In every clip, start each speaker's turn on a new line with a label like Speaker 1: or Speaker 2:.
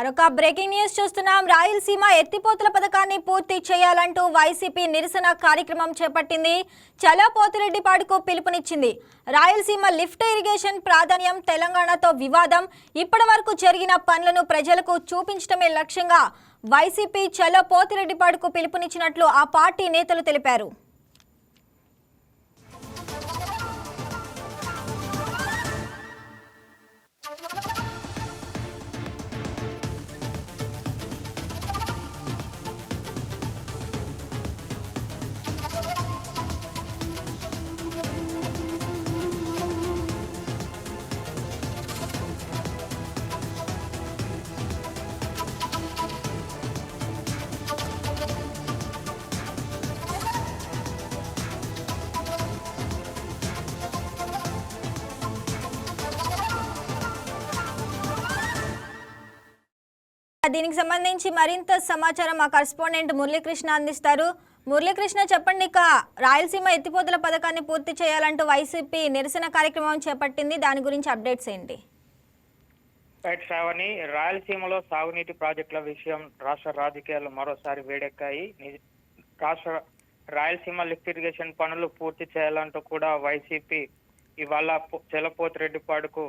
Speaker 1: మరొక breaking news చూస్తున్నాం. రాయలసీమ ఎత్తిపోతల పథకాన్ని పూర్తి చేయాలంటూ వైసీపీ నిరసన కార్యక్రమం చేపట్టింది. చలో పోతిరెడ్డిపాడుకు పిలుపునిచ్చింది. రాయలసీమ లిఫ్ట్ ఇరిగేషన్ ప్రాధాన్యం తెలంగాణతో వివాదం. ఇప్పటి వరకు జరిగిన పనులను ప్రజలకు చూపించడమే లక్ష్యంగా వైసీపీ చలో పోతిరెడ్డిపాడుకు పిలుపునిచ్చినట్లు ఆ పార్టీ నేతలు తెలిపారు. దీనికి సంబంధించి మరింత సమాచారం మా కరస్పాండెంట్ మురళీకృష్ణ అందిస్తారు. మురళీకృష్ణ చెప్పండి ఇక. రాయలసీమ ఎత్తిపోతల పథకాన్ని పూర్తి చేయాలంటూ వైసీపీ నిరసన కార్యక్రమం చేపట్టింది. దాని గురించి అప్డేట్స్ ఏంటి?
Speaker 2: శ్రావణి రాయలసీమలో సాగునీటి ప్రాజెక్టుల విషయం రాష్ట్ర రాజకీయాలు మరోసారి వేడెక్కాయి. రాష్ట్ర రాయలసీమ లిఫ్ట్ ఇరిగేషన్ పనులు పూర్తి చేయాలంటూ కూడా వైసీపీ ఇవాళ చెలపోతిరెడ్డిపాడుకు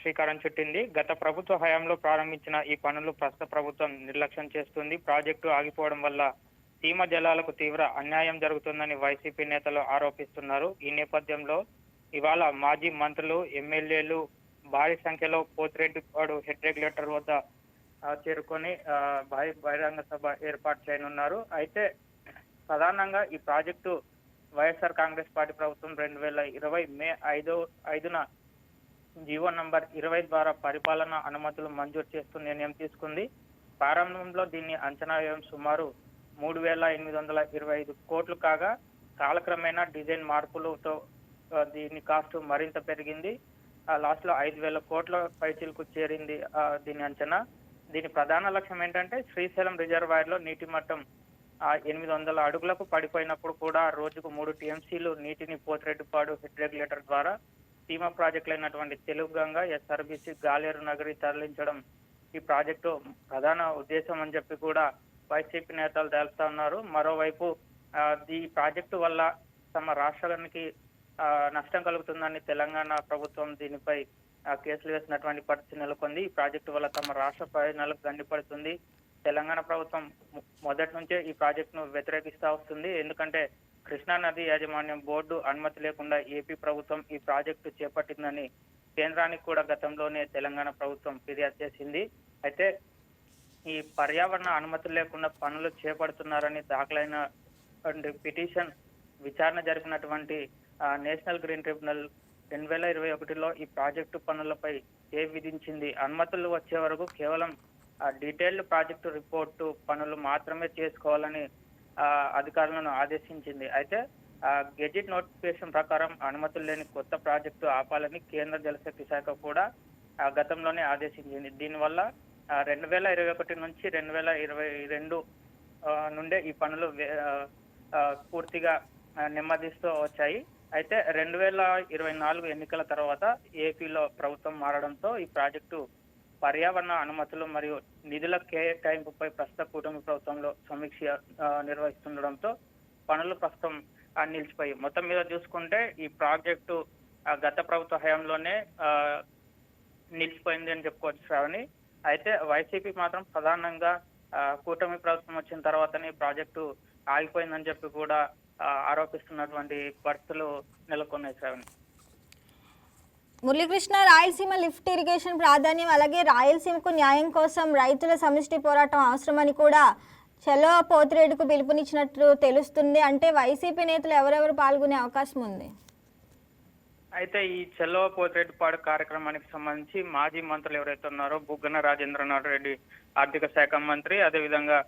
Speaker 2: శ్రీకారం చుట్టింది. గత ప్రభుత్వ హయాంలో ప్రారంభించిన ఈ పనులు ప్రస్తుత ప్రభుత్వం నిర్లక్ష్యం చేస్తుంది. ప్రాజెక్టు ఆగిపోవడం వల్ల సీమ జలాలకు తీవ్ర అన్యాయం జరుగుతుందని వైసీపీ నేతలు ఆరోపిస్తున్నారు. ఈ నేపథ్యంలో ఇవాళ మాజీ మంత్రులు ఎమ్మెల్యేలు భారీ సంఖ్యలో పోతిరెడ్డిపాడు హెడ్ రెగ్యులేటర్ వద్ద చేరుకొని భారీ బహిరంగ సభ ఏర్పాటు చేయనున్నారు. అయితే ప్రధానంగా ఈ ప్రాజెక్టు వైఎస్ఆర్ కాంగ్రెస్ పార్టీ ప్రభుత్వం రెండు వేల ఇరవై మే ఐదో ఐదున జీవో నంబర్ ఇరవై ద్వారా పరిపాలన అనుమతులు మంజూరు చేస్తూ నిర్ణయం తీసుకుంది. ప్రారంభంలో దీన్ని అంచనా వ్యయం సుమారు మూడు వేల ఎనిమిది వందల ఇరవై ఐదు కోట్లు కాగా కాలక్రమేణా డిజైన్ మార్పులతో దీని కాస్ట్ మరింత పెరిగింది. లాస్ట్లో ఐదు వేల కోట్ల పైచీలకు చేరింది దీని అంచనా. దీని ప్రధాన లక్ష్యం ఏంటంటే శ్రీశైలం రిజర్వాయర్లో నీటి మట్టం ఎనిమిది వందల అడుగులకు పడిపోయినప్పుడు కూడా రోజుకు మూడు టీఎంసీలు నీటిని పోతిరెడ్డిపాడు హెడ్ రెగ్యులేటర్ ద్వారా సీమ ప్రాజెక్టులు అయినటువంటి Telugu Ganga S R B C Galeru Nagari తరలించడం ఈ ప్రాజెక్టు ప్రధాన ఉద్దేశం అని చెప్పి కూడా వైసీపీ నేతలు తెలుస్తా ఉన్నారు. మరోవైపు ఈ ప్రాజెక్టు వల్ల తమ రాష్ట్రానికి నష్టం కలుగుతుందని తెలంగాణ ప్రభుత్వం దీనిపై కేసులు వేసినటువంటి పరిస్థితి నెలకొంది. ఈ ప్రాజెక్టు వల్ల తమ రాష్ట్ర ప్రయోజనాలకు గండిపడుతుంది. తెలంగాణ ప్రభుత్వం మొదటి నుంచే ఈ ప్రాజెక్టును వ్యతిరేకిస్తా వస్తుంది. ఎందుకంటే కృష్ణా నది యాజమాన్యం బోర్డు అనుమతి లేకుండా ఏపీ ప్రభుత్వం ఈ ప్రాజెక్టు చేపట్టిందని కేంద్రానికి కూడా గతంలోనే తెలంగాణ ప్రభుత్వం ఫిర్యాదు చేసింది. అయితే ఈ పర్యావరణ అనుమతులు లేకుండా పనులు చేపడుతున్నారని దాఖలైన పిటిషన్ విచారణ జరిపినటువంటి నేషనల్ గ్రీన్ ట్రిబ్యునల్ రెండు వేల ఇరవై ఒకటిలో ఈ ప్రాజెక్టు పనులపై ఏ విధించింది? అనుమతులు వచ్చే వరకు కేవలం డీటెయిల్డ్ ప్రాజెక్టు రిపోర్టు పనులు మాత్రమే చేసుకోవాలని అధికారులను ఆదేశించింది. అయితే గెజిట్ నోటిఫికేషన్ ప్రకారం అనుమతులు లేని కొత్త ప్రాజెక్టు ఆపాలని కేంద్ర జలశక్తి శాఖ కూడా ఆ, గతంలోనే ఆదేశించింది. దీనివల్ల రెండు వేల ఇరవై ఒకటి నుంచి రెండు వేల ఇరవై రెండు నుండే ఈ పనులు పూర్తిగా నెమ్మదిస్తూ వచ్చాయి. అయితే రెండు వేల ఇరవై నాలుగు ఎన్నికల తర్వాత ఏపీలో ప్రభుత్వం మారడంతో ఈ ప్రాజెక్టు పర్యావరణ అనుమతులు మరియు నిధుల కేటాయింపుపై ప్రస్తుత కూటమి ప్రభుత్వంలో సమీక్ష నిర్వహిస్తుండడంతో పనులు ప్రస్తుతం నిలిచిపోయి. మొత్తం మీద చూసుకుంటే ఈ ప్రాజెక్టు ఆ, గత ప్రభుత్వ హయాంలోనే నిలిచిపోయింది అని చెప్పుకోవచ్చు శ్రావణి. అయితే వైసీపీ మాత్రం ప్రధానంగా కూటమి ప్రభుత్వం వచ్చిన తర్వాతనే ఈ ప్రాజెక్టు ఆగిపోయిందని చెప్పి కూడా ఆరోపిస్తున్నటువంటి పరిస్థితులు నెలకొన్నాయి శ్రావణి.
Speaker 1: మురళీకృష్ణ రాయలసీమ లిఫ్ట్ ఇరిగేషన్ ప్రాధాన్యం అలాగే రాయలసీమకు న్యాయం కోసం రైతుల సమిష్టి పోరాటం అవసరమని కూడా చలో పోతిరెడ్డికు పిలుపునిచ్చినట్లు తెలుస్తుంది. అంటే వైసీపీ నేతలు ఎవరెవరు పాల్గొనే అవకాశం ఉంది?
Speaker 2: అయితే ఈ చెల్లో పోతిరెడ్డిపాడు కార్యక్రమానికి సంబంధించి మాజీ మంత్రులు ఎవరైతే ఉన్నారో బుగ్గన రాజేంద్రనాథ్ రెడ్డి ఆర్థిక శాఖ మంత్రి అదేవిధంగా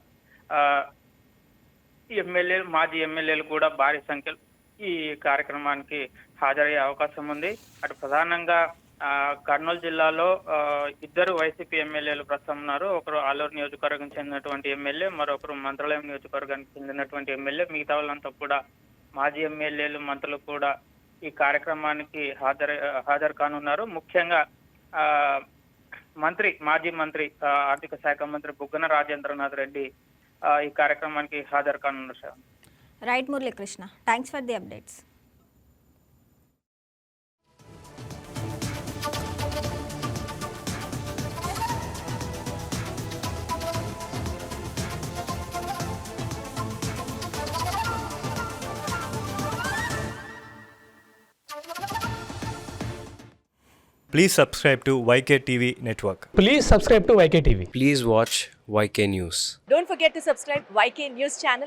Speaker 2: ఎమ్మెల్యేలు మాజీ ఎమ్మెల్యేలు కూడా భారీ సంఖ్యలో ఈ కార్యక్రమానికి హాజరయ్యే అవకాశం ఉంది. అటు ప్రధానంగా ఆ, కర్నూలు జిల్లాలో ఆ, ఇద్దరు వైసీపీ ఎమ్మెల్యేలు ప్రస్తుతం ఉన్నారు. ఒకరు ఆలూరు నియోజకవర్గం చెందినటువంటి ఎమ్మెల్యే మరొకరు మంత్రాలయం నియోజకవర్గానికి చెందినటువంటి ఎమ్మెల్యే. మిగతా వాళ్ళంతా కూడా మాజీ ఎమ్మెల్యేలు మంత్రులు కూడా ఈ కార్యక్రమానికి హాజరు హాజరు కానున్నారు. ముఖ్యంగా ఆ, మంత్రి మాజీ మంత్రి ఆ, ఆర్థిక శాఖ మంత్రి బుగ్గన రాజేంద్రనాథ్ రెడ్డి ఈ కార్యక్రమానికి హాజరు కానున్నారు sir.
Speaker 1: Right, Murli Krishna. Thanks for the updates.
Speaker 3: Please subscribe to YKTV Network.
Speaker 4: Please subscribe to YKTV.
Speaker 5: Please watch YK News.
Speaker 6: Don't forget to subscribe YK News channel